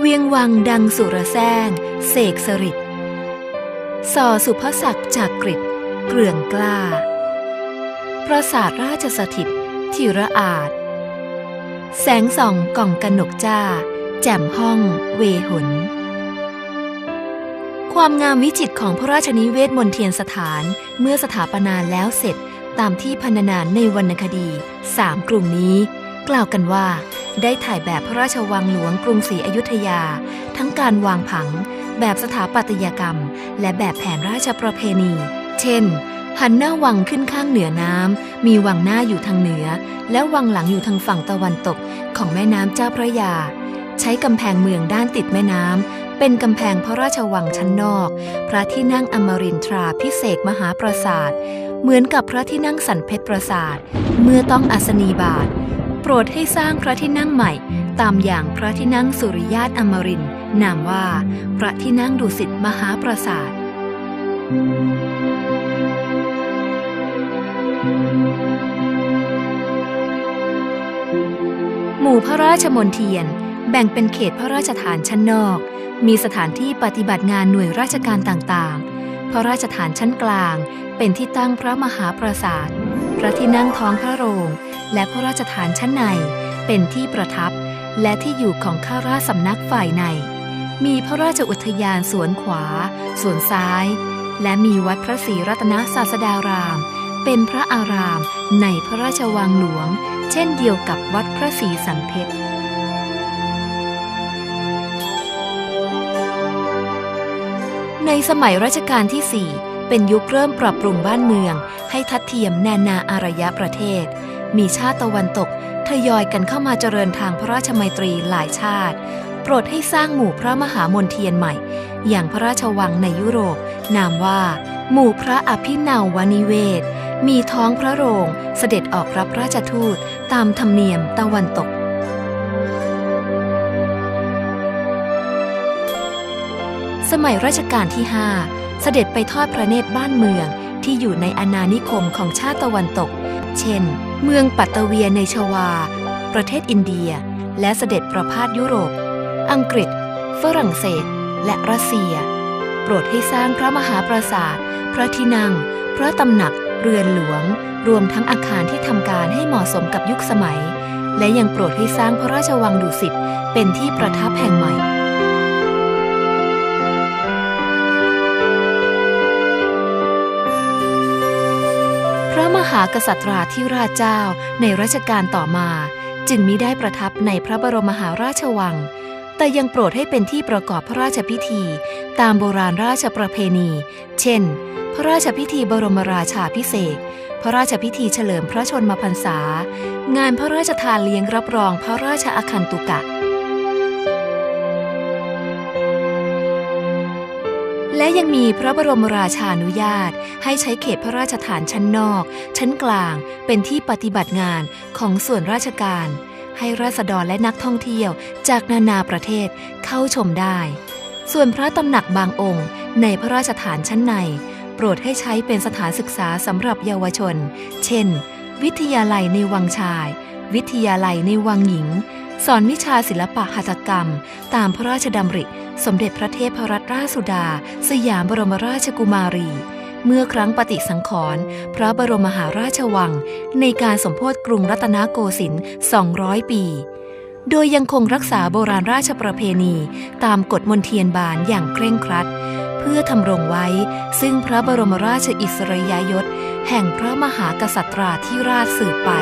เวียงวังดังสุรแซงเสกสริดส่อสุภศักดิ์จากกริดเกลื่องกล้า ปราสาทราชสถิตธิระอาจ แสงส่องกล่องกนกจ้า แจ่มห้องเวหน ความงามวิจิตรของพระราชนิเวศมนเทียนสถานเมื่อสถาปนาแล้วเสร็จตามที่พรรณนาในวรรณคดีสามกลุ่มนี้ กล่าวกันว่า ได้ถ่ายแบบพระราชวังหลวงกรุงศรีอยุธยา ทั้งการวางผัง แบบสถาปัตยกรรม และแบบแผนราชประเพณี เช่น หันหน้าวังขึ้นข้างเหนือน้ำ มีวังหน้าอยู่ทางเหนือ และวังหลังอยู่ทางฝั่งตะวันตกของแม่น้ำเจ้าพระยา ใช้กำแพงเมืองด้านติดแม่น้ำเป็นกำแพงพระราชวังชั้นนอก พระที่นั่งอมรินทราพิเศษมหาปราสาท เหมือนกับพระที่นั่งสันเพชรปราสาท เมื่อต้องอัศนีบาท รดให้สร้างพระที่นั่งใหม่ ตามอย่างพระที่นั่งสุริยาตอมรินนามว่า พระที่นั่งดุสิตมหาปราสาทหมู่พระราชมนเทียน แบ่งเป็นเขตพระราชฐานชั้นนอก มีสถานที่ปฏิบัติงานหน่วยราชการต่างๆ พระราชฐานชั้นกลาง เป็นที่ตั้งพระมหาปราสาท พระที่นั่งท้องพระโรง และพระราชฐานชั้นใน เป็นที่ประทับ และที่อยู่ของข้าราชสำนักฝ่ายใน มีพระราชอุทยานสวนขวา สวนซ้าย และมีวัดพระศรีรัตนศาสดาราม เป็นพระอารามในพระราชวังหลวง เช่นเดียวกับวัดพระศรีสันเพชรในสมัยรัชกาลที่4 เป็นยุคเริ่มปรับปรุงบ้านเมือง ให้ทัดเทียมนานาอารยประเทศ มีชาติตะวันตกทยอยกันเข้ามาเจริญทางพระราชมัยตรีหลายชาติ โปรดให้สร้างหมู่พระมหามนเทียนใหม่ อย่างพระราชวังในยุโรป นามว่า หมู่พระอภินาวนิเวศ มีท้องพระโรง เสด็จออกรับราชทูตตามธรรมเนียมตะวันตก สมัยรัชกาลที่ 5 เสด็จไปทอดพระเนตรบ้านเมืองที่อยู่ในอาณานิคมของชาติตะวันตก เช่น เมืองปัตตเวียในชวา ประเทศอินเดีย และเสด็จประพาสยุโรป อังกฤษ ฝรั่งเศส และรัสเซีย โปรดให้สร้างพระมหาปราสาท พระที่นั่ง พระตำหนัก เรือนหลวง รวมทั้งอาคารที่ทำการให้เหมาะสมกับยุคสมัย และยังโปรดให้สร้างพระราชวังดุสิตเป็นที่ประทับแห่งใหม่ หากษัตราธิราชเจ้าในรัชกาลต่อมา จึงมิได้ประทับในพระบรมมหาราชวัง แต่ยังโปรดให้เป็นที่ประกอบพระราชพิธี ตามโบราณราชประเพณี เช่น พระราชพิธีบรมราชาพิเศษพระราชพิธีเฉลิมพระชนมพรรษา งานพระราชทานเลี้ยงรับรองพระราชอาคันตุกะ และยังมีพระบรมราชานุญาต ให้ใช้เขตพระราชฐานชั้นนอก ชั้นกลาง เป็นที่ปฏิบัติงานของส่วนราชการ ให้ราษฎรและนักท่องเที่ยวจากนานาประเทศเข้าชมได้ ส่วนพระตำหนักบางองค์ ในพระราชฐานชั้นใน โปรดให้ใช้เป็นสถานศึกษาสำหรับเยาวชน เช่น วิทยาลัยในวังชาย วิทยาลัยในวังหญิง สอนวิชาศิลปะหัตถกรรม ตามพระราชดำริ สมเด็จพระเทพรัตนราชสุดา สยามบรมราชกุมารี เมื่อครั้งปฏิสังขรณ์พระบรมมหาราชวัง ในการสมโพธิกรุงรัตนโกสินทร์ 200 ปี โดยยังคงรักษาโบราณราชประเพณี ตามกฎมนเทียนบานอย่างเคร่งครัด เพื่อทำรงไว้ ซึ่งพระบรมราชอิสริยยศ แห่งพระมหากษัตราธิราชสืบไป